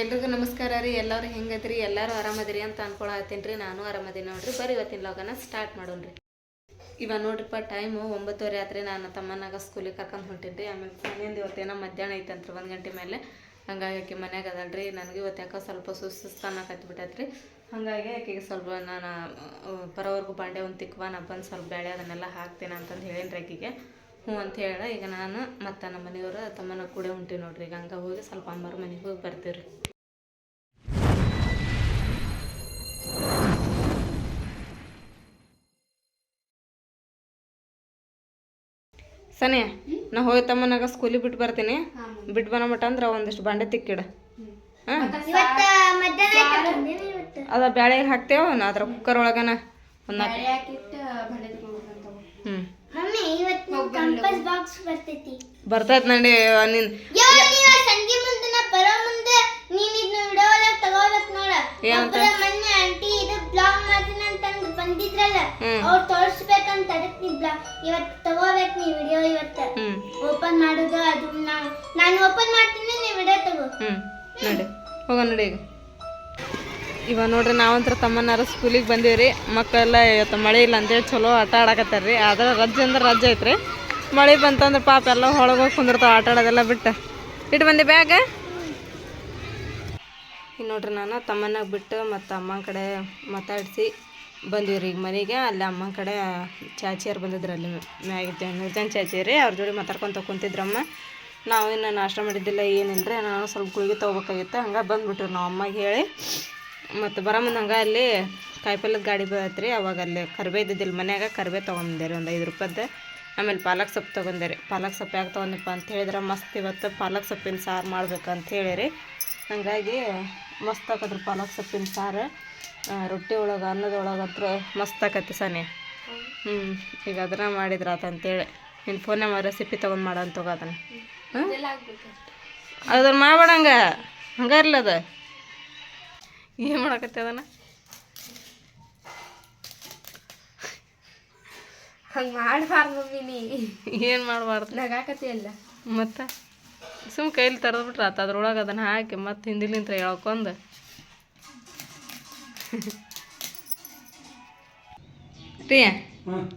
ಎಲ್ರಿಗೂ ನಮಸ್ಕಾರ ರೀ. ಎಲ್ಲರೂ ಹೆಂಗದ್ರಿ? ಎಲ್ಲರೂ ಆರಾಮದಿರಿ ಅಂತ ಅನ್ಕೊಳತ್ತೀನಿ ರೀ. ನಾನು ಆರಾಮದೀನಿ ನೋಡ್ರಿ. ಬರ್ರಿ ಇವತ್ತಿನ ಲಾಗನ ಸ್ಟಾರ್ಟ್ ಮಾಡೋಣ್ರಿ. ಇವಾಗ ನೋಡ್ರಿಪ್ಪ ಟೈಮು ಒಂಬತ್ತುವರೆ ಆತ್ರಿ. ನಾನು ತಮ್ಮನಾಗ ಸ್ಕೂಲಿಗೆ ಕರ್ಕೊಂಡು ಹೊಂಟೀನಿ ರೀ. ಆಮೇಲೆ ಮನೆಯಿಂದ ಇವತ್ತೇನೋ ಮಧ್ಯಾಹ್ನ ಐತಂತ್ರಿ, ಒಂದು ಗಂಟೆ ಮೇಲೆ. ಹಂಗಾಗಿ ಆಕೆ ಮನ್ಯಾಗ ಅದಲ್ರಿ ನನಗೆ ಇವತ್ತು ಯಾಕೋ ಸ್ವಲ್ಪ ಸುಸ್ತು ಬಿಟ್ಟೈತೆ ರೀ ಹಾಗಾಗಿ ಆಕೆಗೆ ಸ್ವಲ್ಪ ನಾನು ಬರೋವರೆಗೂ ಬಾಂಡೆ ಒಂದು ತಿಕ್ವ ನಾ ಬಂದು ಸ್ವಲ್ಪ ಬೇಳೆ ಅದನ್ನೆಲ್ಲ ಹಾಕ್ತೇನೆ ಅಂತಂದು ಹೇಳೀನಿ ಆಕೆಗೆ. ಹ್ಞೂ ಅಂತ ಹೇಳ. ಈಗ ನಾನು ಮತ್ತು ನಮ್ಮ ಮನೆಯವರು ತಮ್ಮನ ಕೂಡ ಹೊಂಟೀವಿ ನೋಡ್ರಿ. ಈಗ ಹಂಗೆ ಹೋಗಿ ಸ್ವಲ್ಪ ಅಮ್ಮರ ಮನೆಗೆ ಹೋಗಿ ಬರ್ತೀವಿ ರೀ ಸನಿ ನಾ ಹೋಗಿ ತಮ್ಮನಾಗ ಸ್ಕೂಲಿಗೆ ಬಿಟ್ಟು ಬರ್ತೀನಿ. ಬಿಟ್ಟು ಬರೋ ಮಟ್ಟ ಅಂದ್ರೆ ಒಂದಿಷ್ಟು ಬಂಡೆ ತಿಕ್ಕಿಡ. ಹಾಂ? ಅದ ಬ್ಯಾಳೆ ಹಾಕ್ತೇವ ನಾ ಅದ್ರ ಕುಕ್ಕರ್ ಒಳಗನ. ಒಂದು ನಾಲ್ಕು ಹ್ಞೂ ಮಮ್ಮಿ ಇವತ್ತು ನಮ್ ಕಂಪಸ್ ಬಾಕ್ಸ್ ಬರ್ತೈತಿ. ನಡಿ ನಿನ್ ಯಾವ ಬಂದಿದ್ರಲ್ಲ. ಅವ್ರು ತೋರಿಸ್ಬೇಕಂತ ಅದಕ್ಕೆ ನಿಬ್ಲ ಇವತ್ತು ತಗೋಬೇಕು ನೀ ವಿಡಿಯೋ ಇವತ್ತು. ಓಪನ್ ಮಾಡುದು ಅದು ನಾವು ನಾನು ಓಪನ್ ಮಾಡ್ತೀನಿ ನೀ ವಿಡಿಯೋ ತಗೋ. ಹ್ಞೂ ಹೋಗ ನಡಿ ಈಗ. ಇವಾಗ ನೋಡ್ರಿ ನಾವಂತ್ರ ತಮ್ಮನಾರ ಸ್ಕೂಲಿಗೆ ಬಂದೀವಿ ಮಕ್ಕಳೆಲ್ಲ ಇವತ್ತು ಮಳೆ ಇಲ್ಲ ಅಂತೇಳಿ ಚಲೋ ಆಟ ಆಡಕತ್ತಾರ ರೀ ಆದ್ರೆ ರಜೆ ಅಂದ್ರೆ ರಜೆ ಐತ್ರಿ. ಮಳೆ ಬಂತಂದ್ರೆ ಪಾಪ ಎಲ್ಲ ಹೊಳಗೆ ಹೋಗಿ ಕುಂದಿರ್ತಾವ ಆಟ ಆಡೋದೆಲ್ಲ ಬಿಟ್ಟು. ಇಟ್ಟು ಬಂದೆ ಬ್ಯಾಗ? ಇನ್ನು ನೋಡ್ರಿ ನಾನು ತಮ್ಮನಾಗ ಬಿಟ್ಟು ಮತ್ತು ಅಮ್ಮನ ಕಡೆ ಮಾತಾಡಿಸಿ ಬಂದೀವಿ ಈಗ ಮನೆಗೆ, ಅಲ್ಲಿ ಅಮ್ಮ ಕಡೆ ಚಾಚಿಯರು ಬಂದಿದ್ರು ಅಲ್ಲಿ ಮ್ಯಾಗಿದ್ದೆ ನೂರು ಚಾಚಿ ರೀ, ಅವ್ರ ಜೋಡಿ ಮಾತಾಡ್ಕೊತ ಕುಂತಿದ್ರಮ್ಮ. ನಾವು ಇನ್ನು ನಾಷ್ಟ ಮಾಡಿದ್ದಿಲ್ಲ ಏನಿಲ್ಲ ರೀ ನಾನು ಸ್ವಲ್ಪ ಗುಳಿಗೆ ತೊಗೋಬೇಕಾಗಿತ್ತು, ಹಂಗೆ ಬಂದುಬಿಟ್ರಿ ನಾವು ಅಮ್ಮಗೆ ಹೇಳಿ. ಮತ್ತು ಬರಮ್ಮನ ಹಂಗೆ ಅಲ್ಲಿ ಕಾಯಿಪಲ್ಲದ ಗಾಡಿ ಬರತ್ರಿ ಅವಾಗ ಅಲ್ಲಿ ಕರ್ಬೆ ಇದ್ದಿದ್ದಿಲ್ಲ, ಮನ್ಯಾಗ ಕರ್ಬೆ ತೊಗೊಂಬಂದೆ ರೀ, ಒಂದು ಐದು ರೂಪಾಯ್ದು. ಆಮೇಲೆ ಪಾಲಕ್ ಸೊಪ್ಪು ತೊಗೊಂಡೆ ರೀ, ಪಾಲಕ್ ಸೊಪ್ಪು ಯಾಕೆ ತೊಗೊಂಡಪ್ಪ ಅಂತ ಹೇಳಿದ್ರೆ, ಮಸ್ತ್ ಇವತ್ತು ಪಾಲಕ್ ಸೊಪ್ಪಿನ ಸಾರು ಮಾಡ್ಬೇಕಂತ ಹೇಳಿ ರೀ ಹಾಗಾಗಿ ಮಸ್ತ್ ಹಾಕಿದ್ರು ಪಾಲಕ್ ಸೊಪ್ಪಿನ ಸಾರು. ರೊಟ್ಟಿ ಒಳಗೆ ಅನ್ನದೊಳಗಂತೂ ಮಸ್ತ್ ಆಕತಿ ಸನಿ. ಹ್ಞೂ ಈಗ ಅದನ್ನ ಮಾಡಿದ್ರ ಅಂತೇಳಿ. ನಿನ್ನ ಫೋನ್ಯಾಗ ರೆಸಿಪಿ ತೊಗೊಂಡು ಮಾಡೋ ಅಂತ ಅದನ್ನ ಅದನ್ನು ಮಾಡ್ಬೇಡಂಗ ಹಂಗಾರಲ್ಲ ಅದು. ಏನು ಮಾಡಕತ್ತೆ ಅದನ್ನ? ಹಂಗೆ ಮಾಡಬಾರ್ದು ಮಮ್ಮಿ ನೀ. ಏನು ಮಾಡಬಾರ್ದು? ನಗಾಕತಿ ಅಲ್ಲ. ಮತ್ತು? ಸುಮ್ ಕೈಲಿ ತರದ್ಬಿಟ್ರೆ ಆತ ಅದ್ರೊಳಗೆ ಅದನ್ನು ಹಾಕಿ ಮತ್ತೆ ಹಿಂದಿಲಿಂತ ಎಳ್ಕೊಂಡು ರೀ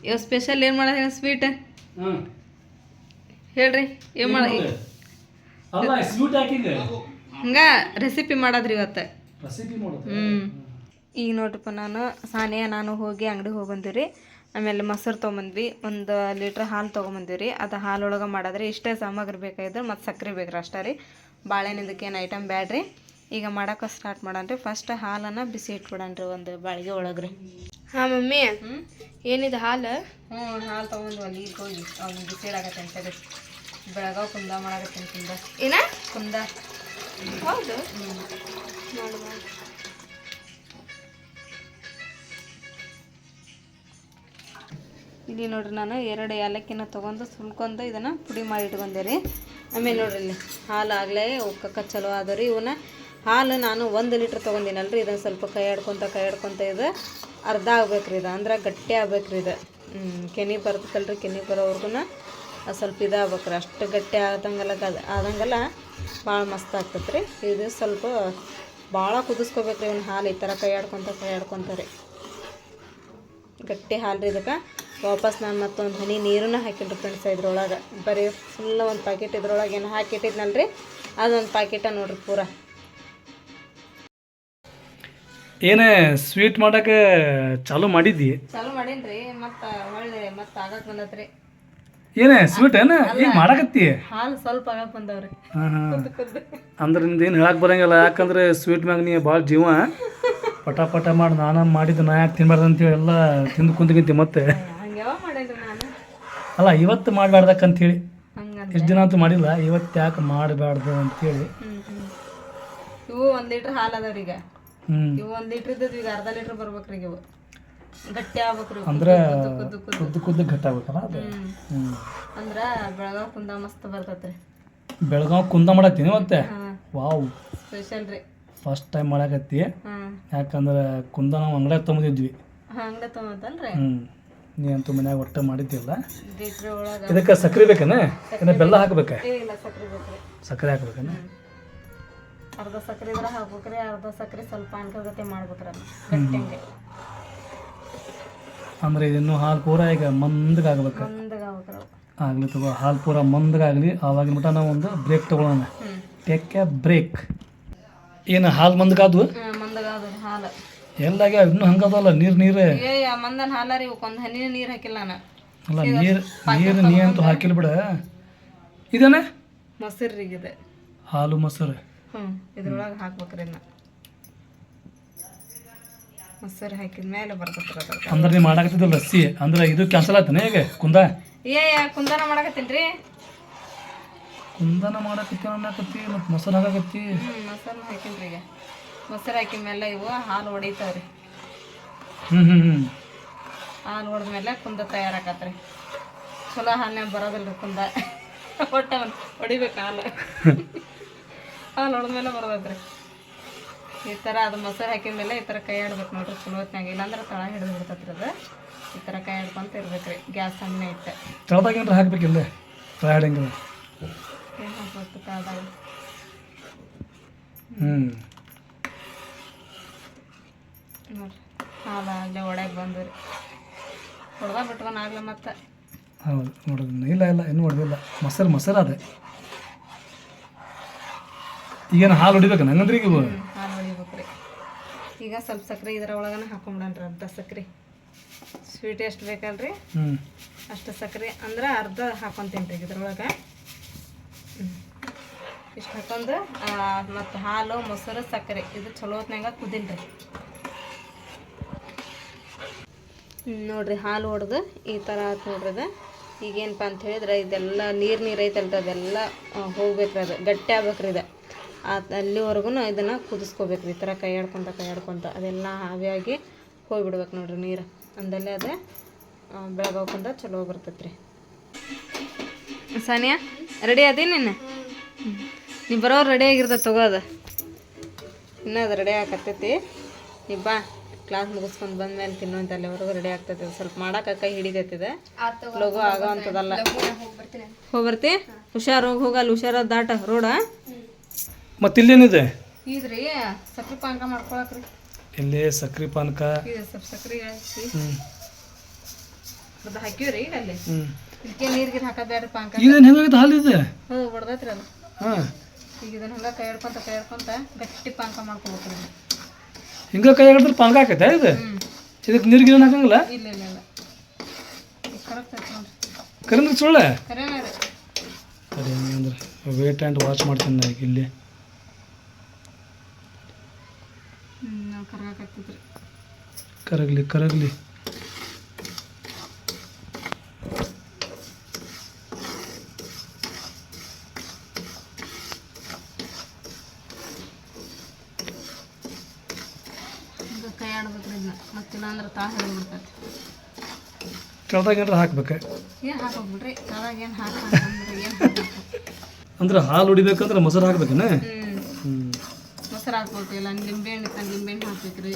ಇವ್ ಸ್ಪೆಷಲ್ ಏನು ಮಾಡೋದು ಸ್ವೀಟ್ ಹ್ಮ್. ಹೇಳ್ರಿ ಏನು ಮಾಡ ಸ್ವೀಟ್ ಹಂಗ ರೆಸಿಪಿ ಮಾಡೋದ್ರಿ ಇವತ್ತು. ಹ್ಞೂ ಈಗ ನೋಡ್ರಪ್ಪ ನಾನು ಸಾನೆಯ ನಾನು ಹೋಗಿ ಅಂಗಡಿಗೆ ಹೋಗಿ ಬಂದಿವಿ ಆಮೇಲೆ ಮೊಸರು ತೊಗೊಂಬಂದ್ವಿ. ಒಂದು ಲೀಟ್ರ್ ಹಾಲು ತೊಗೊಂಬಂದಿವಿ ರೀ ಅದು ಹಾಲೊಳಗೆ ಮಾಡಿದ್ರೆ ಇಷ್ಟೇ ಸಾಮಗ್ರಿ ಬೇಕಾಗಿದ್ರೆ ಮತ್ತು ಸಕ್ಕರೆ ಬೇಕ್ರಿ ಅಷ್ಟೇ ರೀ. ಬಾಳೆಹಣ್ಣಿದಕ್ಕೇನು ಐಟಮ್ ಬ್ಯಾಡ್ರಿ. ಈಗ ಮಾಡೋಕೆ ಸ್ಟಾರ್ಟ್ ಮಾಡಣ್ರಿ ಫಸ್ಟ್ ಹಾಲನ್ನು ಬಿಸಿ ಇಟ್ಬಿಡಣ್ರಿ ಒಂದು ಬಾಳಿಗೆ ಒಳಗೆ ರೀ ಹಾಂ ಮಮ್ಮಿ. ಏನಿದೆ ಹಾಲು? ಹ್ಞೂ ಹಾಲು ತೊಗೊಂಡು ಅಲ್ಲಿ ಈಗ ಹೋಗಿ ಅವ್ನು ಬಿಸಿ ಇಡಾಕತ್ತೇನೆ ಸರಿ ಬೆಳಗಾವ್ ಕುಂದ ಮಾಡಾಕತ್ತೆ ಕುಂದ. ಏನ? ಕುಂದ. ಹೌದು. ಇಲ್ಲಿ ನೋಡ್ರಿ ನಾನು ಎರಡು ಏಲಕ್ಕಿನ ತೊಗೊಂಡು ಸುಲ್ಕೊಂಡು ಇದನ್ನು ಪುಡಿ ಮಾಡಿ ಇಟ್ಕೊಂಡೆ ರೀ. ಆಮೇಲೆ ನೋಡ್ರಿ ಇಲ್ಲಿ ಹಾಲು ಆಗಲೇ ಉಕ್ಕಕ್ಕೆ ಚಲೋ ಅದ ರೀ ಇವನ್ನ ಹಾಲು ನಾನು ಒಂದು ಲೀಟ್ರ್ ತೊಗೊಂಡಿನಲ್ರಿ, ಇದನ್ನು ಸ್ವಲ್ಪ ಕೈ ಆಡ್ಕೊತ ಕೈ ಆಡ್ಕೊತ ಇದು ಅರ್ಧ ಆಗ್ಬೇಕ್ರಿ ಇದು. ಅಂದ್ರೆ ಗಟ್ಟಿ ಆಗ್ಬೇಕ್ರಿ ಇದು. ಕೆನಿ ಕೆನೆ ರೀ ಕೆನೆ ಬರೋವರೆಗೂ ಸ್ವಲ್ಪ ಇದಾಗ್ಬೇಕ್ರಿ ಅಷ್ಟು ಗಟ್ಟಿ ಆದಂಗೆಲ್ಲ ಗದ ಆದಂಗೆಲ್ಲ ಭಾಳ ಮಸ್ತ್ ಆಗ್ತೈತೆ ರೀ ಇದು ಸ್ವಲ್ಪ ಭಾಳ ಕುದಿಸ್ಕೋಬೇಕ್ರಿ ಇವ್ನ ಹಾಲು, ಈ ಥರ ಕೈ ಆಡ್ಕೊತ ಕೈ ಆಡ್ಕೊತಾರೆ ಗಟ್ಟಿ ಹಾಲು ರೀ ಇದಕ್ಕೆ. ವಾಪಸ್ ನಾನು ಮತ್ತೊಂದು ಹನಿ ನೀರನ್ನ ಹಾಕಿಲ್ರಿ ಫ್ರೆಂಡ್ಸ್ ಇದ್ರೊಳಗೆ. ಬರೀ ಫುಲ್ ಒಂದು ಪ್ಯಾಕೆಟ್ ಇದ್ರೊಳಗೆ ಏನು ಹಾಕಿಟ್ಟಿದ್ನಲ್ರಿ, ಅದೊಂದು ಪ್ಯಾಕೆಟ ನೋಡ್ರಿ ಪೂರ. ಏನೇ ಸ್ವೀಟ್ ಮಾಡಕ್ಕೆ ಚಾಲು ಮಾಡಿದ್ದಿ? ಚಾಲು ಮಾಡೇನ್ರಿ ಮತ್ತೆ ಒಳ್ಳೆ ಮತ್ತೆ ಬಂದತ್ರಿ. ಏನೇ ಸ್ವೀಟ್ ಏನ? ಈಗ ಮಾಡಕತ್ತಿ? ಹಾಲು ಸ್ವಲ್ಪ ಆಗಕ್ಕೆ ಬಂದವ್ರಿ. ಅಂದ್ರೆ ನಿಮ್ದು ಏನು ಹೇಳಕ್ ಬರಂಗಿಲ್ಲ ಯಾಕಂದ್ರೆ ಸ್ವೀಟ್ ಮ್ಯಾಗ ನೀ ಭಾಳ ಜೀವ. ಪಟ ಪಟ ಮಾಡಿ ನಾನು ಮಾಡಿದ್ದು ನಾ ಯಾಕೆ ತಿನ್ಬಾರ್ದು ಅಂತೇಳಿ ಎಲ್ಲ ತಿಂದು ಕುಂತ್ಕಿಂತಿ ಮತ್ತೆ. ಅಲ್ಲ ಇವತ್ತು ಮಾಡಬಾರ್ದಕ್ಕಂತೇಳಿ. ಎಷ್ಟು ದಿನ ಅಂತೂ ಮಾಡಿಲ್ಲ ಇವತ್ತು ಯಾಕೆ ಮಾಡಬಾರ್ದು ಅಂತೇಳಿ. ಇವು ಒಂದು ಲೀಟ್ರ್ ಹಾಲು ಅದಾವ್ರಿ ಈಗ ಹ್ಞೂ ಇವು ಒಂದು ಲೀಟ್ರ್ ಇದ್ದದ್ದು ಈಗ ಅರ್ಧ ಲೀಟ್ರ್ ಬರ್ಬೇಕ್ರಿ ಇವು. ಗಟ್ಟಿ ಆಗ್ಬೇಕ್ರಿ. ಅಂದ್ರೆ ಕುದ್ದು ಕುದ್ದು ಕುದ್ದು. ಕುದ್ದು ಅದು? ಅಂದ್ರೆ ಬೆಳಗಾವ್ ಕುಂದ ಮಸ್ತ್ ಬರ್ತೈತ್ರಿ. ಬೆಳಗಾವ್ ಕುಂದ ಮಾಡತ್ತೀನಿ ಮತ್ತೆ? ವಾವ್. ಸ್ಪೆಷಲ್ ರೀ. ಫಸ್ಟ್ ಟೈಮ್ ಮಾಡಾಕತ್ತಿ. ಯಾಕಂದ್ರೆ ಕುಂದ ನಾವು ಅಂಗಡಿಯಾಗ ತೊಗೊಂಡಿದ್ವಿ. ಅಂಗಡಿ ಹ್ಞೂ ನೀ ಅಂತೂ ಮನ್ಯಾಗ ಒಟ್ಟು ಮಾಡಿದ್ದಿಲ್ಲ. ಇದಕ್ಕೆ ಸಕ್ಕರೆ ಬೇಕೇನ? ಬೆಲ್ಲ ಹಾಕ್ಬೇಕಾ? ಸಕ್ಕರೆ ಹಾಕ್ಬೇಕೇನ? ಅರ್ಧ ಸಕ್ಕರೆ ಇದ್ರೆ ಹಾಕ್ಬೇಕ್ರಿ ಅರ್ಧ ಸಕ್ಕರೆ ಸ್ವಲ್ಪ ಅನ್ಕಗತೆ ಮಾಡ್ಬೇಕ್ರಿ ಅದನ್ನ ಗಟ್ಟಿಂಗೆ ಅಂದ್ರೆ ಇದನ್ನು ಹಾಲು ಪೂರ ಈಗ ಮಂದಗಾಗ್ಬೇಕು ಆಗ್ಲಿ ಆಗಲಿ ತಗೋ ಹಾಲು ಪೂರ ಮಂದಗಾಗ್ಲಿ ಆವಾಗಿನ ಮಟ ನಾವು ಒಂದು ಬ್ರೇಕ್ ತಗೊಳ್ಳೋಣ ಟೇಕ್ ಎ ಬ್ರೇಕ್ ಏನು ಹಾಲು ಮಂದಗಾದ್ವು ಮಂದಗಾದ ಹಾಲು. ಎಲ್ಲಾಗ್ಯಾವ ಇನ್ನೂ ಹಂಗದಲ್ಲ ನೀರು ನೀರೇ? ಏ ಮಂದನ ಹಾಲ ರೀ ಒಂದು ಹನಿ ನೀರು ಹಾಕಿಲ್ಲ ನಾನು. ಅಲ್ಲ ನೀರು ನೀರು ನೀ ಅಂತೂ ಹಾಕಿಲ್ಲ ಬಿಡ. ಇದೇನೆ? ಮೊಸರು ರೀ ಇದು ಹಾಲು ಮೊಸರು. ಹ್ಞೂ ಇದ್ರೊಳಗೆ ಹಾಕ್ಬೇಕ್ರಿ ಇನ್ನ. ಮೊಸರು ಹಾಕಿದ ಮೇಲೆ ಬರ್ತೈತ್ರಿ ಅದ್ರ ಅಂದ್ರೆ ನೀ ಮಾಡಾಕತ್ತಿದ್ದ ಲಸ್ಸಿ? ಅಂದ್ರೆ ಇದು ಕ್ಯಾನ್ಸಲ್ ಆಯ್ತಾನೆ ಈಗ ಕುಂದ? ಏ ಕುಂದನ ಮಾಡಕತ್ತೀನಿ ರೀ ಕುಂದನ ಮಾಡಕತ್ತಿ ಅನ್ನಕತ್ತಿ ಮತ್ತು ಮೊಸರು ಹಾಕಕತ್ತಿ. ಹ್ಞೂ ಮೊಸರು ಹಾಕಿನ್ರಿ ಈಗ. ಮೊಸರು ಹಾಕಿದ ಮೇಲೆ ಇವು ಹಾಲು ಹೊಡಿತಾವ್ರಿ. ಹ್ಞೂ ಹ್ಞೂ ಹ್ಞೂ ಹಾಲು ಹೊಡೆದ್ಮೇಲೆ ಕುಂದ ತಯಾರಾಕತ್ರಿ. ಚಲೋ ಹಾಲ್ನ ಬರೋದಿಲ್ಲ ರೀ ಕುಂದ. ಹೊಟ್ಟೆ ಅವ್ನ್ ಹೊಡಿಬೇಕು ಹಾಲು. ಹಾಲು ನೋಡಿದ್ಮೇಲೆ ಬರೋದೈತ್ರಿ. ಈ ಥರ ಅದು ಮೊಸರು ಹಾಕಿದ ಮೇಲೆ ಈ ಥರ ಕೈ ಆಡ್ಬೇಕು ನೋಡ್ರಿ ಚಲೋ ಹೊತ್ನಾಗ ಇಲ್ಲಾಂದ್ರೆ ತಳ ಹಿಡಿದು ಬಿಡ್ತೈತ್ರಿ ಅದು. ಈ ಥರ ಕೈ ಆಡ್ಕೊಂತ ಇರ್ಬೇಕು ರೀ ಗ್ಯಾಸ್ ಸಣ್ಣ ಇಟ್ಟೆ ತಳದಾಗ ಏನಾರ ಹಾಕ್ಬೇಕಿಲ್ಲ ಫ್ರೈಡಂಗಿಲ್ಲ ಏನು ಹಾಕ್ಬೇಕು ತಳದಾಗ? ಹ್ಞೂ ನೋಡ್ರಿ. ಹಾಲು ಅಲ್ಲೇ ಒಡೆಗೆ ಬಂದು ರೀ ಹೊಡೆದ ಬಿಟ್ಕೊಂಡು ಆಗ್ಲೇ ಮತ್ತೆ. ಹೌದು ನೋಡೋದು ಇಲ್ಲ ಇಲ್ಲ ಇನ್ನೂ ಹೊಡೆದಿಲ್ಲ ಮೊಸರು ಮೊಸರು ಅದೇ. ಈಗೇನು ಹಾಲು ಹೊಡಿಬೇಕು ನಂಗಂದ್ರೆ ಈಗ? ಹಾಲು ಹೊಡಿಬೇಕ್ರಿ ಈಗ ಸ್ವಲ್ಪ ಸಕ್ಕರೆ ಇದರ ಒಳಗನ ಹಾಕೊಂಬಿಡಣ್ರಿ ಅರ್ಧ ಸಕ್ಕರೆ ಸ್ವೀಟ್ ಎಷ್ಟು ಬೇಕಲ್ರಿ? ಹ್ಞೂ ಅಷ್ಟು ಸಕ್ಕರೆ ಅಂದ್ರೆ ಅರ್ಧ ಹಾಕೊಂತೀನಿ ರೀ ಇದ್ರೊಳಗೆ. ಇಷ್ಟು ಹಾಕೊಂಡು ಮತ್ತು ಹಾಲು ಮೊಸರು ಸಕ್ಕರೆ ಇದು ಚಲೋ ಹೊತ್ನಾಗ ಕುದಿಲ್ರಿ ಹ್ಮ್, ನೋಡ್ರಿ ಹಾಲು ಹೊಡೆದು ಈ ಥರ ಆಯ್ತು ನೋಡ್ರಿ ಅದು. ಈಗೇನಪ್ಪ ಅಂತ ಹೇಳಿದ್ರೆ ಇದೆಲ್ಲ ನೀರು ನೀರು ಐತಲ್ರಿ ಅದೆಲ್ಲ ಹೋಗ್ಬೇಕ್ರಿ ಅದು. ಗಟ್ಟಿ ಆಗ್ಬೇಕ್ರಿ ಇದು. ಅಲ್ಲಿವರೆಗೂ ಇದನ್ನು ಕುದಿಸ್ಕೋಬೇಕು. ಈ ಥರ ಕೈ ಆಡ್ಕೊತ ಕೈ ಆಡ್ಕೊತ ಅದೆಲ್ಲ ಹಾವಿಯಾಗಿ ಹೋಗಿಬಿಡ್ಬೇಕು ನೋಡಿರಿ ನೀರು. ಅಂದಲ್ಲೇ ಅದೇ ಬೆಳಗಾವ್ಕೊಂಡ ಚಲೋ ಬರ್ತೈತೆ ರೀ ಸಾನಿಯಾ ರೆಡಿ ಅದೇ ನೀನು? ನೀ ಬರೋ ರೆಡಿ ಆಗಿರ್ತದೆ ಅದು. ಇನ್ನೂ ಅದು ರೆಡಿ ಆಗತ್ತೈತಿ ನೀ ಬಾ ಕ್ಲಾಸ್ ಮುಗಿಸ್ಕೊಂಡು ಬಂದ್ಮೇಲೆ ತಿನ್ನುವಂತ ಅಲ್ಲಿವರೆಗೂ ರೆಡಿ ಆಗ್ತೈತಿ ಸ್ವಲ್ಪ ಮಾಡಕ್ಕೆ ಕೈ ಹಿಡಿತೈತಿದೆ. ಲಘು ಆಗೋ ಅಂಥದ್ದಲ್ಲ ಹೋಗಿ ಬರ್ತಿ ಹುಷಾರು ಹೋಗಿ ಹೋಗಲ್ಲ ಹುಷಾರ ದಾಟ ರೋಡ. ಮತ್ತು ಇಲ್ಲೇನಿದೆ? ಇದ್ರಿ ಸಕ್ರೆ ಪಾನಕ ಮಾಡ್ಕೊಳಕ್ರಿ. ಇಲ್ಲಿ ಸಕ್ರೆ ಪಾನಕ. ಇದು ಸ್ವಲ್ಪ ಸಕ್ರೆ ಹಾಕಿ. ಹ್ಞೂ ಅದು ಹಾಕಿವ್ರಿ ಈಗ ಅಲ್ಲಿ ಹ್ಞೂ ಇದಕ್ಕೆ ನೀರು ಗೀರು ಹಾಕೋದು ಬೇಡ ಪಾನಕ. ಇದೇನು ಹೆಂಗಾಗತ್ತೆ ಹಾಲು ಇದೆ? ಹ್ಞೂ ಬಡ್ದೈತ್ರಿ ಅದು. ಹಾಂ. ಈಗ ಇದನ್ನ ಹಂಗೆ ಕೈ ಹಿಡ್ಕೊಂತ ಕೈ ಹಿಡ್ಕೊಂತ ಗಟ್ಟಿ ಪಾನಕ ಮಾಡ್ಕೊಬೇಕ್ರಿ. ಹಿಂಗೆ ಕೈ ಹಿಡಿದ್ರೆ ಪಾನಕ ಹಾಕೈತೆ ಇದು? ಇದಕ್ಕೆ ನೀರು ಗಿರ ಹಾಕಂಗಿಲ್ಲ? ಇಲ್ಲ ಇಲ್ಲ ಇಲ್ಲ. ಕರೆಕ್ಟ್ ಆಯ್ತು ನೋಡ್ರಿ. ಕರೆಂದ್ರೆ ಸುಳ್ಳೆ? ಕರೆನೇ ರೀ. ವೇಟ್ ಆ್ಯಂಡ್ ವಾಚ್ ಮಾಡ್ತೀನಿ ನಾ ಈಗ ಇಲ್ಲಿ ಹ್ಞೂ ಕರಗಲಿ ಕರಗಲಿ. ಈಗ ಕೈ ಆಡ್ಬೇಕ್ರಿ ಇದನ್ನ ಮತ್ತಿಲ್ಲ ಅಂದ್ರೆ ತಾ ಕೆಳದಾಗ ಏನಾರ ಹಾಕ್ಬೇಕು? ಏನು ಹಾಕಂದ್ರೆ ಅಂದ್ರೆ ಹಾಲು ಹೊಡಿಬೇಕಂದ್ರೆ ಮೊಸರು ಹಾಕ್ಬೇಕೇನೆ? ಮೊಸರು ಹಾಕ್ಬೇಕು ಇಲ್ಲ ತಂದು ನಿಂಬೆ ಹಣ್ಣು ಹಾಕ್ಬೇಕ್ರಿ.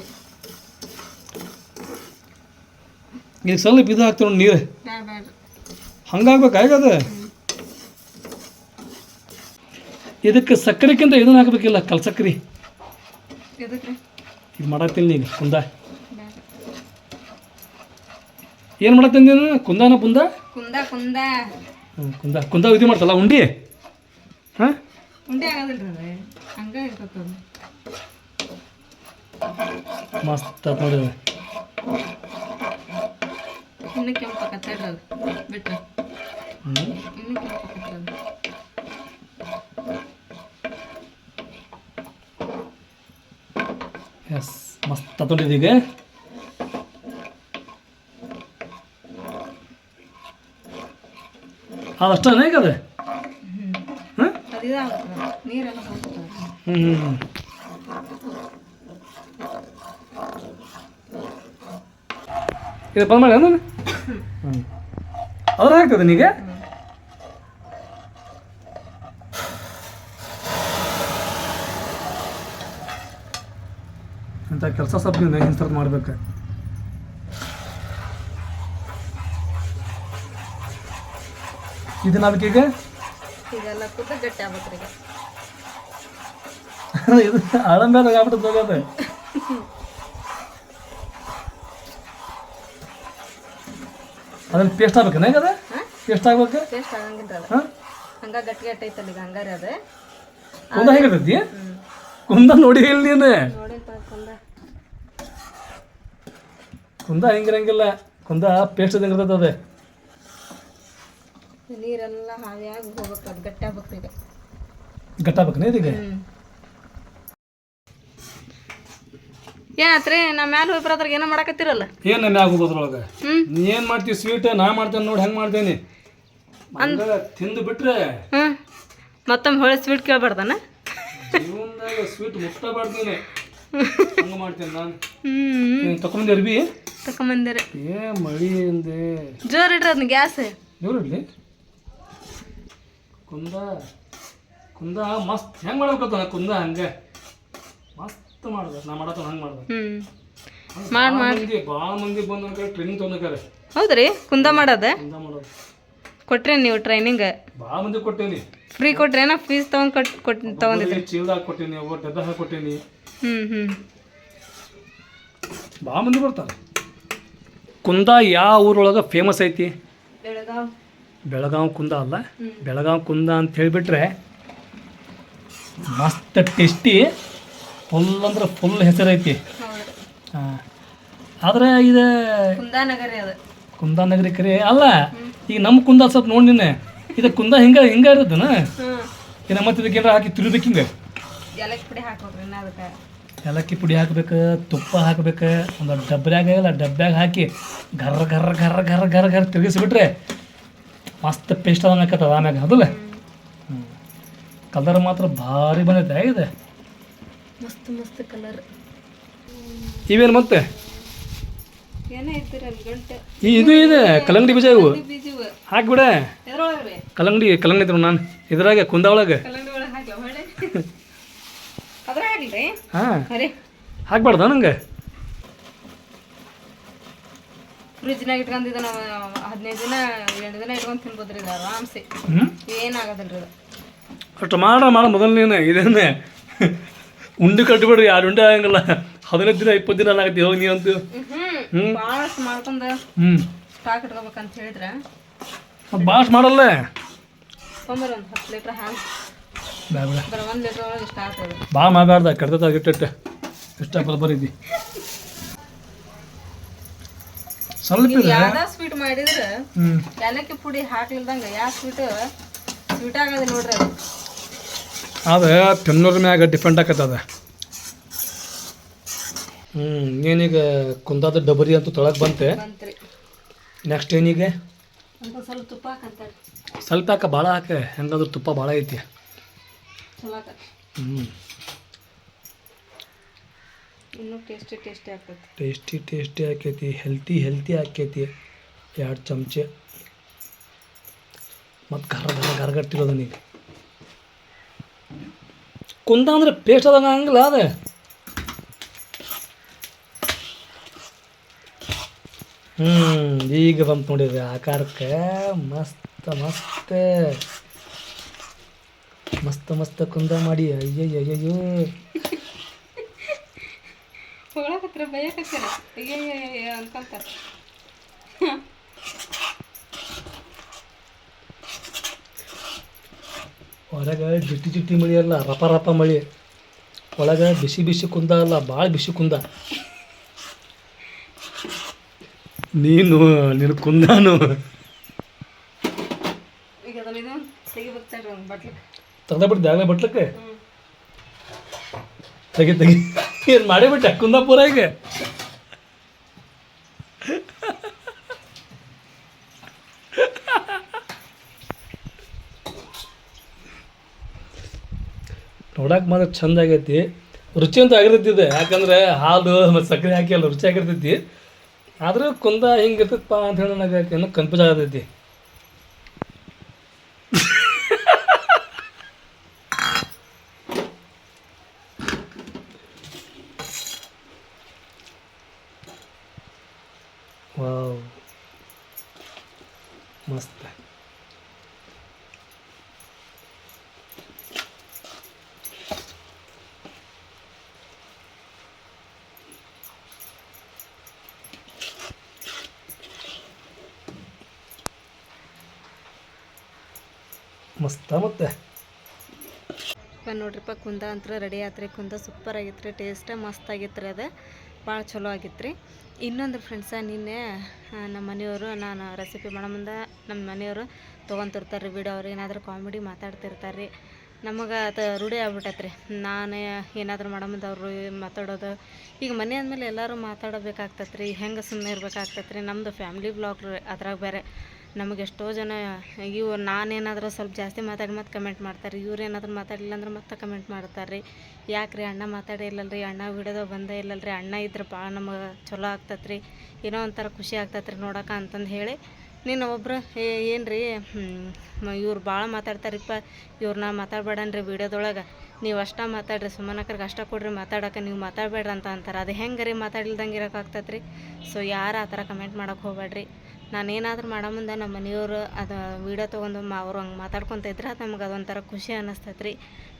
ಈಗ ಸ್ವಲ್ಪ ಇದು ಹಾಕ್ತೀವಿ ನೋಡಿ ನೀರು. ಹಂಗಾಗ್ಬೇಕು ಆಗದ ಇದಕ್ಕೆ ಸಕ್ಕರೆಕ್ಕಿಂತ ಇದನ್ನ ಹಾಕ್ಬೇಕಿಲ್ಲ ಕಲ್ ಸಕ್ಕರೆ. ಇದು ಮಾಡತ್ತೀನಿ ನೀನು ಕುಂದ. ಏನು ಮಾಡತ್ತೀನಿ ನೀನು? ಕುಂದಾನ ಕುಂದಾ? ಕುಂದ ಕುಂದ. ಕುಂದ. ಕುಂದ ಇದು ಮಾಡ್ತಲ್ಲ ಉಂಡಿ? ಹಾಂ? ಉಂಡೆ ಆಗೋದಿಲ್ಲ ರೀ ಹಂಗೆ ಇರ್ತದೆ ಮಸ್ತ್ ಆತ್ ನೋಡಿ ಅದು. ಇನ್ನು ಕೆಂಪಾಕತ್ತೆ ಅದು. ಬಿಟ್ರೆ. ಹ್ಞೂ ಇನ್ನು ಕೆಂಪಾಕತ್ತೆ ಅದು. ಎಸ್ ಮಸ್ತ್ ಆತ್ ನೋಡಿ ಇದು ಈಗ. ಅದಷ್ಟೇ ಈಗ ಅದು? ಹ್ಞೂ ಇದು ಮಾಡಿ ಅಂದ್ರೆ ಆಗ್ತದೆ ನೀಗ ಇಂಥ ಕೆಲಸ ಸ್ವಲ್ಪ ನೀವು ಹಿಂಸರ್ದು ಮಾಡ್ಬೇಕು. ಇದನ್ನ ಅದಕ್ಕೀಗ ಇದೆಲ್ಲ ಕೂಡ ಗಟ್ಟಿ ಆಗ್ಬೇಕ್ರಿ ಇದು ಆಳಂಬ್ಯಾದಾಗ ಆಗ್ಬಿಟ್ಟು ಹೋಗೋದು ಅದನ್ನ ಪೇಸ್ಟ್ ಆಗ್ಬೇಕು ನಂಗೆ ಅದ? ಪೇಸ್ಟ್ ಆಗ್ಬೇಕು? ಪೇಸ್ಟ್ ಆಗಂಗಿಲ್ಲ ಅದು. ಹಂಗ ಗಟ್ಟಿ ಗಟ್ಟಿ ಐತಲ್ಲ ಈಗ ಹಂಗಾರೆ ಅದು. ಕುಂದ ಹೇಗಿರ್ತೈತಿ? ಕುಂದ ನೋಡಿ ಇಲ್ಲಿ ನೀನು. ನೋಡಿ ಕೊಂದ. ಕುಂದ ಹಿಂಗಿರಂಗಿಲ್ಲ. ಕುಂದ ಪೇಸ್ಟ್ ಇರ್ತೈತೆ ಅದೇ. ನೀರೆಲ್ಲ ಹಾವಿಯಾಗಿ ಹೋಗ್ಬೇಕು ಅದು ಗಟ್ಟಿ ಆಗ್ಬೇಕು ಈಗ. ಗಟ್ಟಾಗ್ಬೇಕನ ಇದೀಗ? ಹ್ಞೂ ನಮ್ಮ ಮ್ಯಾಲ ಹೋಗಿ ಬರೋದ್ರಾಗ ಏನೋ ಮಾಡಕತ್ತಿರಲ್ಲ? ಏನು ಮ್ಯಾಗ ಹೋಗೋದ್ರೊಳಗೆ ನೀ ಏನು ಮಾಡ್ತೀವಿ ಸ್ವೀಟ್ ನಾ ಮಾಡ್ತೇನೆ ನೋಡಿ ಹೆಂಗೆ ಮಾಡ್ತೇನೆ. ಅಂದ್ರೆ ತಿಂದು ಬಿಟ್ರೆ ಹ್ಮ್. ಮತ್ತೊಮ್ಮೆ ಹೊಳೆ ಸ್ವೀಟ್ ಕೇಳ್ಬಾರ್ದನ? ಜೀವನದಾಗ ಸ್ವೀಟ್ ಮುಟ್ಟಬಾರ್ದು ಹಂಗೆ ಮಾಡ್ತೇನೆ ನಾನು. ನೀನು ತಗೊಂಡು ಅರ್ಬಿ ತಕೊಂಬಂದಿರಿ. ಏ ಮಳಿ ಅಂದೆ. ಜೋರ್ ಇಡ್ರಿ ಅದನ್ನ ಗ್ಯಾಸ್ ಇವ್ರಿಡ್ಲಿ ಕುಂದ ಕುಂದ ಮಸ್ತ್. ಹೆಂಗೆ ಮಾಡ್ಬೇಕು ಕುಂದ ಹಂಗೆ. ಮಸ್ತ್ ಮಾಡ್ಬೇಕು. ನಾ ಮಾಡತ್ತ ಹಂಗೆ ಮಾಡ್ಬೇಕು. ಹ್ಞೂ ಮಾಡ್ ಮಾಡಿ. ಮಂದಿ ಭಾಳ ಮಂದಿ ಬಂದ ಟ್ರೈನಿಂಗ್ ತೊಗೊಂಡಾರೆ ಹೌದ್ರಿ? ಕುಂದ ಮಾಡೋದ? ಕುಂದ ಮಾಡೋದು. ಕೊಟ್ರಿ ನೀವು ಟ್ರೈನಿಂಗ್ ಭಾಳ ಮಂದಿ ಕೊಟ್ಟೇನಿ. ಫ್ರೀ ಕೊಟ್ರೇನ ಫೀಸ್ ತಗೊಂಡ್ ಕೊಟ್ ಕೊಟ್ ತಗೊಂಡಿದ್ರಿ. ಚೀಲ್ದಾಗ ಕೊಟ್ಟೇನಿ ಒಬ್ಬ ಡಬ್ಬ ಹಾಕಿ ಕೊಟ್ಟೇನಿ. ಹ್ಞೂ ಹ್ಞೂ ಭಾಳ ಮಂದಿ ಬರ್ತಾರೆ. ಕುಂದ ಯಾವ ಊರೊಳಗೆ ಫೇಮಸ್ ಐತಿ? ಬೆಳಗಾವ್. ಬೆಳಗಾವ್ ಕುಂದ ಅಲ್ಲ? ಬೆಳಗಾವಿ ಕುಂದ ಅಂತ ಹೇಳಿಬಿಟ್ರೆ ಮಸ್ತ್ ಟೇಸ್ಟಿ ಫುಲ್ ಅಂದ್ರೆ ಫುಲ್ ಹೆಸರೈತಿ ಹಾಂ. ಆದರೆ ಇದು ಕುಂದ ನಗರಿ ಕರಿ ಅಲ್ಲ? ಈಗ ನಮ್ಮ ಕುಂದ ಸ್ವಲ್ಪ ನೋಡಿ ನೀನು ಇದು ಕುಂದ ಹಿಂಗೆ ಹಿಂಗೆ ಹ್ಞೂ ಇನ್ನು ಮತ್ತೆ ಇದಕ್ಕೆ ಏನಾರ ಹಾಕಿ ತಿರುಬೇಕು ಹಿಂಗೆ? ಏಲಕ್ಕಿ ಪುಡಿ ಹಾಕ್ಬೇಕು ತುಪ್ಪ ಹಾಕ್ಬೇಕು ಒಂದು ಡಬ್ರ್ಯಾಗ ಇಲ್ಲ ಡಬ್ಬ್ಯಾಗ ಹಾಕಿ ಗರ್ರ ಗರ್ರ ಗರ್ರ ಗರ್ರ ಗರ್ರ ಘರ್ ತಿರುಗಿಸ್ಬಿಟ್ರೆ ಮಸ್ತ್ ಪೇಸ್ಟ್ ಅದ ಆಕತ್ತದ ಆಮ್ಯಾಗ ಅದಲ್ಲ ಹ್ಞೂ ಕಲರ್ ಮಾತ್ರ ಭಾರಿ ಬಂದೈತೆ ಇದೆ ಮಸ್ತ್ ಮಸ್ತ್ ಕಲರ್ ಇವೇನು ಮತ್ತೆ? ಈ ಇದು ಇದೆ ಕಲ್ಲಂಗಡಿ ಬೀಜ ಇವು. ಹಾಕ್ಬಿಡ. ಕಲ್ಲಂಗಡಿ ಕಲ್ಲಂಗಡಿ ಇದ್ರು ನಾನು. ಇದ್ರಾಗ ಕುಂದ ಒಳಗೆ. ಹಾಂ. ಹಾಕ್ಬಾರ್ದ ನಂಗೆ? ಫ್ರಿಜ್ನಾಗ ಇಟ್ಕೊಂಡಿದ್ದ ನಾವು ಹದಿನೈದು ದಿನ ಎರಡು ದಿನ ಇಟ್ಕೊಂಡು ತಿನ್ಬೋದ್ರಿ ಇದು ಆರಾಮ್ಸೆ. ಏನಾಗೋದಿಲ್ರಿ ಅದು ಅಷ್ಟು ಮಾಡ ಮಾಡ ಮೊದಲು ನೀನು ಇದೇನೆ. ಉಂಡೆ ಕಟ್ಬಿಡ್ರಿ ಯಾರು ಉಂಡೆ ಆಗಂಗಿಲ್ಲ. ಹದಿನೈದು ದಿನ ಇಪ್ಪತ್ತು ದಿನ ಆಗತ್ತೆ ಹೋಗಿ ನೀವು ಹ್ಞೂ ಹ್ಞೂ ಭಾಳಷ್ಟು ಮಾಡ್ಕೊಂಡು ಹ್ಞೂ ಸ್ಟಾಕ್ ಇಟ್ಕೋಬೇಕಂತ ಹೇಳಿದ್ರೆ. ಭಾಳಷ್ಟು ಭಾಳ ಮಾಡಲ್ಲ. ತೊಂಬರಿ ಒಂದು ಹತ್ತು ಲೀಟ್ರ್ ಹಾಲು. ಬೇಡ ಒಂದು ಲೀಟ್ರ್ ಒಳಗೆ ಇಷ್ಟ ಆಗ್ತದೆ. ಭಾಳ ಮಾಡಬಾರ್ದ ಕೆಡ್ತದ ಇಟ್ಟಿಟ್ಟು ಇಷ್ಟ ಬರೀದಿ. ಸ್ವಲ್ಪ ನೀವು ಇದೆ ಯಾವ್ದಾ ಸ್ವೀಟ್ ಮಾಡಿದ್ರೆ ಏಲಕ್ಕಿ ಪುಡಿ ಹಾಕ್ಲಿಲ್ದಂಗ ಯಾವ ಸ್ವೀಟ್ ಸ್ವೀಟ್ ಆಗದ ನೋಡ್ರಿ ಅದು. ಅದು ತಿನ್ನೋದ್ರ ಮ್ಯಾಗ ಡಿಪೆಂಡ್ ಆಕತ್ತದ ಹ್ಞೂ ಏನೀಗ ಕುಂದಾದ ಡಬರಿ ಅಂತ ತೊಳಗೆ ಬಂತೆ. ಬಂತ್ರಿ. ನೆಕ್ಸ್ಟ್ ಏನೀಗ? ಅಂತ ಸ್ವಲ್ಪ ತುಪ್ಪ ಹಾಕಂತಾರೆ. ಸ್ವಲ್ಪ ಹಾಕ ಭಾಳ ಹಾಕ. ಹೆಂಗಾದ್ರೂ ತುಪ್ಪ ಭಾಳ ಐತಿ. ಚಲೋ ಆಕತ್ತೆ ಹ್ಞೂ ಟೇಸ್ಟಿ ಟೇಸ್ಟಿ ಆಗ್ತೈತಿ ಟೇಸ್ಟಿ ಟೇಸ್ಟಿ ಆಕೈತಿ ಹೆಲ್ತಿ ಹೆಲ್ತಿ ಆಕೈತಿ. ಎರಡು ಚಮಚೆ. ಮತ್ತು ಗರ ಗರ ನೀವು ಕುಂದ ಅಂದ್ರೆ ಪೇಸ್ಟ್ ಅದಂಗ ಹಂಗಿಲ್ಲ ಅದೇ. ಹ್ಞೂ ಈಗ ಬಂತು ನೋಡಿದ್ರಿ ಆಕಾರಕ್ಕೆ ಮಸ್ತ್ ಮಸ್ತ್. ಮಸ್ತ್ ಮಸ್ತ್ ಕುಂದ ಮಾಡಿ. ಅಯ್ಯಯ್ಯಯ್ಯೋ ಅಯ್ಯಯ್ಯೋ ಹೊಗಳಕತ್ರ ಬೈಯಕತ್ತೀರ ಅಯ್ಯಯ್ಯ ಅನ್ಕೊಂತಾರೆ ಹೊರಗೆ ಜುಟ್ಟಿ ಜುಟ್ಟಿ ಮಳಿ ಅಲ್ಲ ರಪ ರಪ ಮಳಿ. ಒಳಗೆ ಬಿಸಿ ಬಿಸಿ ಕುಂದ ಅಲ್ಲ ಭಾಳ ಬಿಸಿ ಕುಂದ. ನೀನು ನಿನ್ನ ಕುಂದಾನು. ತೆಗ್ದ ಬಿಡ್ದೆ ಆಗಲೇ ಬಟ್ಲಕ್ಕೆ? ತೆಗಿ ತೆಗಿ. ಏನು ಮಾಡಿಬಿಟ್ಟೆ? ಕುಂದಾಪುರ ಈಗ ನೋಡಕ್ಕೆ ಮಾತ್ರ ಚಂದ ಆಗೈತಿ. ರುಚಿ ಅಂತ ಆಗಿರ್ತೈತಿ ಇದು. ಯಾಕಂದ್ರೆ ಹಾಲು, ಮತ್ತು ಸಕ್ಕರೆ ಹಾಕಿ ಎಲ್ಲ ರುಚಿ ಆಗಿರ್ತೈತಿ. ಆದ್ರೆ ಕುಂದ ಹಿಂಗೆ ಅಂತ ಹೇಳಿ ನನಗೆ ಏನೋ ಕನ್ಫ್ಯೂಸ್ ಆಗತೈತಿ. ಅನ್ನಿಸ್ತದೆ. ಮಸ್ತ ಮತ್ತೆ? ನೋಡ್ರಿಪ್ಪ ಕುಂದ ಅಂತ ರೆಡಿ ಆತ್ರಿ ಕುಂದ ಸೂಪರ್ ಆಗಿತ್ತು ರೀ ಟೇಸ್ಟ ಮಸ್ತ್ ಆಗಿತ್ತು ರೀ ಅದು. ಭಾಳ ಚಲೋ ಆಗಿತ್ತು ಇನ್ನೊಂದು ಫ್ರೆಂಡ್ಸ ನಿನ್ನೆ ನಮ್ಮ ಮನೆಯವರು, ನಾನು ರೆಸಿಪಿ ಮಾಡೋ ಮುಂದೆ ನಮ್ಮ ಮನೆಯವರು ತೊಗೊಂತಿರ್ತಾರೆ ರೀ ವಿಡಿಯೋ ಅವ್ರು, ಏನಾದರೂ ಕಾಮಿಡಿ ಮಾತಾಡ್ತಿರ್ತಾರೆ ರೀ ನಮಗೆ ಅದು ರೂಢಿ ಆಗ್ಬಿಟ್ಟೈತೆ ರೀ ನಾನೇ ಏನಾದರೂ ಮಾಡೋ ಮುಂದೆ ಅವರು ಮಾತಾಡೋದು. ಈಗ ಮನೆ ಅಂದಮೇಲೆ ಎಲ್ಲರೂ ಮಾತಾಡಬೇಕಾಗ್ತೈತೆ ರೀ ಹೆಂಗೆ ಸುಮ್ಮನೆ ಇರಬೇಕಾಗ್ತೈತೆ ರೀ ನಮ್ಮದು ಫ್ಯಾಮ್ಲಿ ಬ್ಲಾಗ್ ಅದ್ರಾಗ ಬೇರೆ. ನಮಗೆ ಎಷ್ಟೋ ಜನ, ಇವ್ರು ನಾನೇನಾದರೂ ಸ್ವಲ್ಪ ಜಾಸ್ತಿ ಮಾತಾಡಿ ಮತ್ತೆ ಕಮೆಂಟ್ ಮಾಡ್ತಾರೆ ಇವ್ರು ಏನಾದರೂ ಮಾತಾಡಲಿಲ್ಲ ಅಂದ್ರೆ ಮತ್ತೆ ಕಮೆಂಟ್ ಮಾಡ್ತಾರೆ. ರೀ ಯಾಕೆ ರೀ ಅಣ್ಣ ಮಾತಾಡೇ ರೀ ಅಣ್ಣ ವಿಡಿಯೋದಾಗ ಬಂದೇ ಇಲ್ಲಲ್ರಿ, ಅಣ್ಣ ಇದ್ರೆ ಭಾಳ ನಮಗೆ ಚಲೋ ಆಗ್ತೈತೆ ರೀ ಏನೋ ಒಂಥರ ಖುಷಿ ಆಗ್ತೈತೆ ರೀ ನೋಡೋಕೆ ಅಂತಂದು ಹೇಳಿ. ನೀನು ಒಬ್ರು ಏನು ರೀ ಇವ್ರು ಭಾಳ ಮಾತಾಡ್ತಾರಿಪ್ಪ ಇವ್ರನ್ನ ಮಾತಾಡ್ಬೇಡನ್ರಿ ವಿಡಿಯೋದೊಳಗೆ. ನೀವು ಅಷ್ಟ ಮಾತಾಡ್ರಿ, ಸುಮ್ಮನಕ್ರಿಗೆ ಅಷ್ಟ ಕೊಡ್ರಿ, ಮಾತಾಡೋಕೆ ನೀವು ಮಾತಾಡಬೇಡ್ರಿ ಅಂತ ಅಂತಾರೆ. ಅದು ಹೆಂಗೆ ರೀ ಮಾತಾಡಿಲ್ದಂಗೆ ಇರೋಕ್ಕಾಗ್ತತ್ರಿ ಸೊ ಯಾರು ಆ ಥರ ಕಮೆಂಟ್ ಮಾಡೋಕೆ ಹೋಗ್ಬೇಡ್ರಿ? ನಾನು ಏನಾದರೂ ಮಾಡೋ ಮುಂದೆ ನಮ್ಮ ಮನೆಯವರು ಅದು ವೀಡಿಯೋ ತೊಗೊಂಡು ಮಾ ಅವ್ರು ಹಂಗೆ ಮಾತಾಡ್ಕೊತ ಇದ್ರೆ ಅದು ನಮ್ಗೆ ಅದೊಂಥರ ಖುಷಿ ಅನ್ನಿಸ್ತೈತೆ ರೀ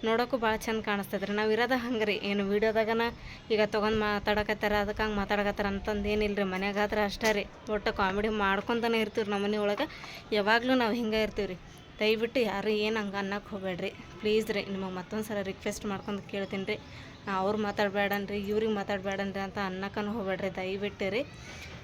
ನೋಡೋಕ್ಕೂ ಭಾಳ ಚಂದ ಕಾಣಿಸ್ತೈತೆ ರೀ ನಾವು ಇರೋದ ಹಂಗೆ ರೀ ಏನು ವೀಡಿಯೋದಾಗನ ಈಗ ತೊಗೊಂಡು ಮಾತಾಡಕತ್ತಾರ ಅದಕ್ಕೆ ಹಂಗೆ ಮಾತಾಡಕತ್ತಾರ ಅಂತಂದು ಏನಿಲ್ಲ ರೀ ಮನ್ಯಾಗಾದ್ರೆ ಅಷ್ಟೇ ರೀ. ಒಟ್ಟು ಕಾಮಿಡಿ ಮಾಡ್ಕೊತಾನೆ ಇರ್ತೀವಿ ರೀ ನಮ್ಮ ಮನೆಯೊಳಗೆ ಯಾವಾಗಲೂ ನಾವು ಹಿಂಗೆ ಇರ್ತೀವಿ ರೀ ದಯವಿಟ್ಟು ಯಾರು ಏನು ಹಂಗೆ ಅನ್ನಕ್ಕೆ ಹೋಗಬೇಡ್ರಿ. ಪ್ಲೀಸ್ ರೀ, ನಿಮಗೆ ಮತ್ತೊಂದು ಸಲ ರಿಕ್ವೆಸ್ಟ್ ಮಾಡ್ಕೊಂಡು ಕೇಳ್ತೀನಿ ರೀ ಅವ್ರು ಮಾತಾಡಬೇಡನ್ರಿ, ಇವ್ರಿಗೆ ಮಾತಾಡಬೇಡನ್ರಿ ಅಂತ ಅನ್ನಕ್ಕೂ ಹೋಗ್ಬೇಡ್ರಿ. ದಯವಿಟ್ಟು ರೀ